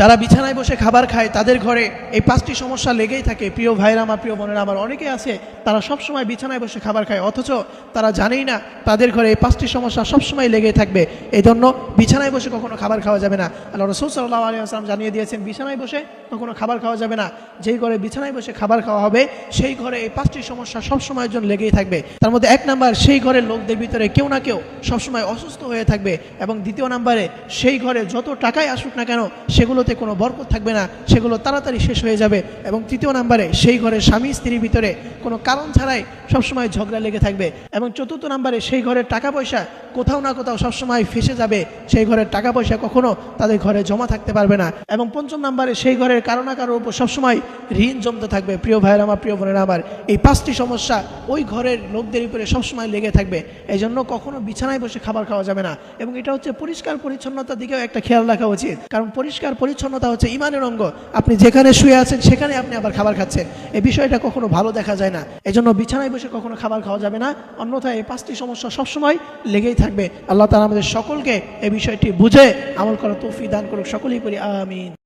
যারা বিছানায় বসে খাবার খায়, তাদের ঘরে এই পাঁচটি সমস্যা লেগেই থাকে। প্রিয় ভাইরা আমার প্রিয় বোনেরা, আমার অনেকে আছে, তারা সবসময় বিছানায় বসে খাবার খায়, অথচ তারা জানেই না, তাদের ঘরে এই পাঁচটি সমস্যা সবসময় লেগেই থাকবে। এই জন্য বিছানায় বসে কখনো খাবার খাওয়া যাবে না। আল্লাহ রসুল সাল্লাহ আলী আসলাম জানিয়ে দিয়েছেন, বিছানায় বসে কখনো খাবার খাওয়া যাবে না। যেই ঘরে বিছানায় বসে খাবার খাওয়া হবে, সেই ঘরে এই পাঁচটি সমস্যা সবসময়ের জন্য লেগেই থাকবে। তার মধ্যে এক নাম্বার, সেই ঘরের লোকদের ভিতরে কেউ না কেউ সবসময় অসুস্থ হয়ে থাকবে। এবং দ্বিতীয় নাম্বারে, সেই ঘরে যত টাকাই আসুক না কেন, সেগুলোতে কোনো বরকত থাকবে না, সেগুলো তাড়াতাড়ি শেষ হয়ে যাবে। এবং তৃতীয় নাম্বারে সেই ঘরে স্বামী স্ত্রীর ভিতরে কোনো কারণ ছাড়াই সবসময় ঝগড়া লেগে থাকবে। এবং চতুর্থ নাম্বারে সেই ঘরের টাকা পয়সা কোথাও না কোথাও সবসময় ফেসে যাবে। সেই ঘরের টাকা পয়সা কখনো তাদের ঘরে জমা থাকতে পারবে না। এবং পঞ্চম নাম্বারে সেই ঘরের কারও না কারোর উপর সবসময় ঋণ জমতে থাকবে। প্রিয় ভাইয়ের আমার, প্রিয় বোনেরা আমার, এই পাঁচটি সমস্যা ওই ঘরের লোকদের উপরে সবসময় লেগে থাকবে। এই জন্য কখনো বিছানায় বসে খাবার খাওয়া যাবে না। এবং এটা হচ্ছে পরিষ্কার পরিচ্ছন্নতার দিকেও একটা খেয়াল রাখা উচিত। কারণ পরিষ্কার পরিচ্ছন্নতা হচ্ছে ইমানের অঙ্গ। আপনি যেখানে শুয়ে আছেন, সেখানে আপনি আবার খাবার খাচ্ছেন। এই বিষয়টা কখনো ভালো দেখা যায় না। এই জন্য বিছানায় বসে কখনো খাবার খাওয়া যাবে না। অন্যথায় এই পাঁচটি সমস্যা সবসময় লেগেই থাকবে। আল্লাহ তালা আমাদের সকলকে এই বিষয়টি বুঝে আমল করা তৌফি দান করুক। সকলেই করি আমিন।